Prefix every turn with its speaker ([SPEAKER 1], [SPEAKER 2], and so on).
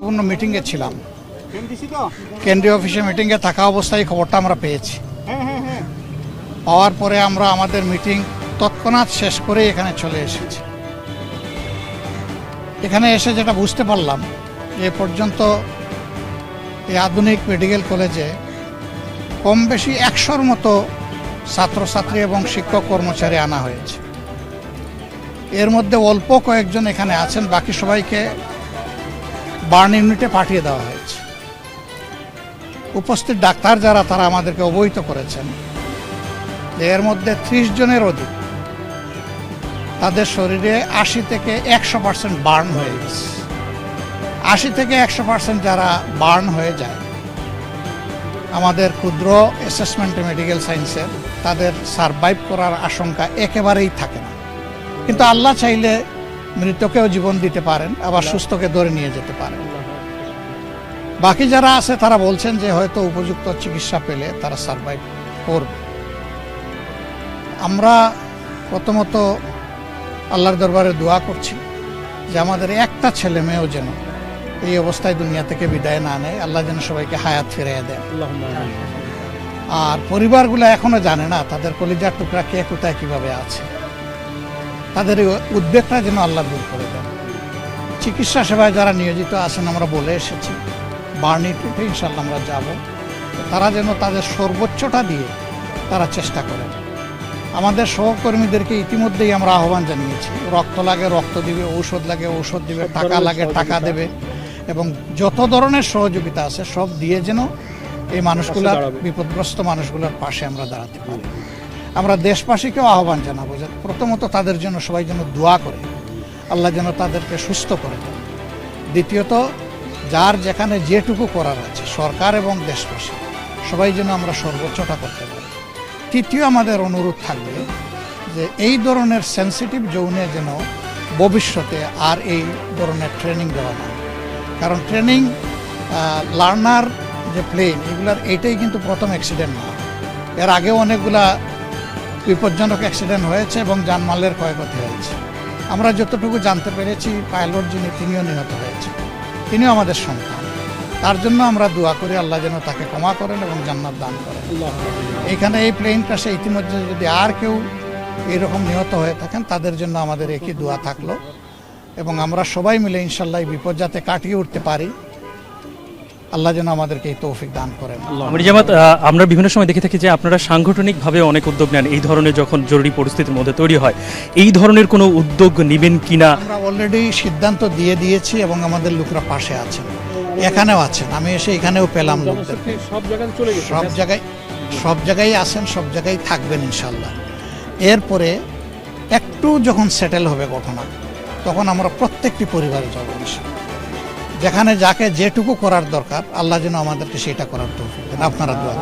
[SPEAKER 1] গুরুত্বপূর্ণ মিটিংয়ে ছিলাম। কেন্দ্রীয় অফিসে মিটিংয়ে থাকা অবস্থায় খবরটা আমরা পেয়েছি। পাওয়ার পরে আমরা আমাদের মিটিং তৎক্ষণাৎ শেষ করে এখানে চলে এসেছি। এখানে এসে যেটা বুঝতে পারলাম এ পর্যন্ত এই আধুনিক মেডিকেল কলেজে কম বেশি একশোর মতো ছাত্রছাত্রী এবং শিক্ষক কর্মচারী আনা হয়েছে। এর মধ্যে অল্প কয়েকজন এখানে আছেন বাকি সবাইকে বার্ন ইউনিটে পাঠিয়ে দেওয়া হয়েছে। উপস্থিত ডাক্তার যারা, তারা আমাদেরকে অবহিত করেছেন। এর মধ্যে ত্রিশ জনের অধিক। তাদের শরীরে আশি থেকে একশো পার্সেন্ট বার্ন হয়ে গেছে। আশি থেকে একশো পার্সেন্ট যারা বার্ন হয়ে যায়, আমাদের ক্ষুদ্র অ্যাসেসমেন্ট মেডিকেল সায়েন্সের তাদের সারভাইভ করার আশঙ্কা একেবারেই থাকে না। কিন্তু আল্লাহ চাইলে মৃতকেও জীবন দিতে পারেন, আবার সুস্থকে ধরে নিয়ে যেতে পারেন। বাকি যারা আছে, তারা বলছেন যে হয়তো উপযুক্ত চিকিৎসা পেলে তারা সারভাইভ করবে। আমরা প্রথমত আল্লাহর দরবারে দোয়া করছি যে আমাদের একটা ছেলে মেয়েও যেন এই অবস্থায় দুনিয়া থেকে বিদায় না নেয়। আল্লাহ যেন সবাইকে হায়াত ফিরিয়ে দেন। আর পরিবারগুলো এখনও জানে না তাদের কলিজার টুকরা কে কোথায় কীভাবে আছে। তাদের উদ্বেগটা যেন আল্লাহ দূর করে দেন। চিকিৎসা সেবায় যারা নিয়োজিত আছেন, আমরা বলে এসেছি। বার্নি টুটে ইনশাল্লাহ আমরা যাব। তারা যেন তাদের সর্বোচ্চটা দিয়ে তারা চেষ্টা করেন আমাদের সহকর্মীদেরকে ইতিমধ্যেই আমরা আহ্বান জানিয়েছি। রক্ত লাগে রক্ত দিবে ঔষধ লাগে ঔষধ দিবে টাকা লাগে টাকা দেবে এবং যত ধরনের সহযোগিতা আছে সব দিয়ে যেন এই মানুষগুলার বিপদগ্রস্ত মানুষগুলোর পাশে আমরা দাঁড়াতে পারি। আমরা দেশবাসীকেও আহ্বান জানাব যে প্রথমত তাদের জন্য সবাই যেন দোয়া করে। আল্লাহ যেন তাদেরকে সুস্থ করে দেন দ্বিতীয়ত যার যেখানে যেটুকু করার আছে, সরকার এবং দেশবাসী সবাই যেন আমরা সর্বোচ্চটা করতে পারি। তৃতীয় আমাদের অনুরোধ থাকবে যে এই ধরনের সেন্সিটিভ জোনে যেন ভবিষ্যতে আর এই ধরনের ট্রেনিং দেওয়া হয়। কারণ ট্রেনিং লার্নার যে প্লেন এগুলার এইটাই কিন্তু প্রথম অ্যাক্সিডেন্ট না। এর আগেও অনেকগুলা বিপজ্জনক অ্যাক্সিডেন্ট হয়েছে এবং জানমালের ক্ষয়ক্ষতি হয়েছে। আমরা যতটুকু জানতে পেরেছি পাইলট যিনি, তিনিও নিহত হয়েছে তিনিও আমাদের সন্তান। তার জন্য আমরা দোয়া করি আল্লাহ যেন তাকে ক্ষমা করেন এবং জান্নাত দান করেন। এখানে এই প্লেন ক্রাশে ইতিমধ্যে যদি আর কেউ এরকম নিহত হয়ে থাকেন, তাদের জন্য আমাদের একই দোয়া থাকল। এবং আমরা সবাই মিলে ইনশাল্লাহ বিপদ যাতে কাটিয়ে উঠতে পারি আল্লাহ যেন আমাদেরকে এই তৌফিক দান করেন।
[SPEAKER 2] আমরা জামাত আমরা বিভিন্ন সময় দেখে থাকি যে আপনারা সাংগঠনিকভাবে অনেক উদ্যোগ নেন এই ধরনের যখন জরুরি পরিস্থিতির মধ্যে তৈরি হয় এই ধরনের কোনো উদ্যোগ নেবেন কিনা?
[SPEAKER 1] আমরা অলরেডি সিদ্ধান্ত দিয়ে দিয়েছি এবং আমাদের লোকরা পাশে আছেন এখানেও আছেন। আমি এসে এখানেও পেলাম লোকদেরকে।
[SPEAKER 3] সব জায়গায় চলে গেছে।
[SPEAKER 1] সব জায়গায় সব জায়গায় আছেন সব জায়গায় থাকবেন ইনশাল্লাহ এরপরে একটু যখন সেটেল হবে ঘটনা তখন আমরা প্রত্যেকটি পরিবারে যাব ইনশাল্লাহ যেখানে যাকে যেটুকু করার দরকার আল্লাহ যেন আমাদেরকে সেটা করার দেন আপনারা দোয়া।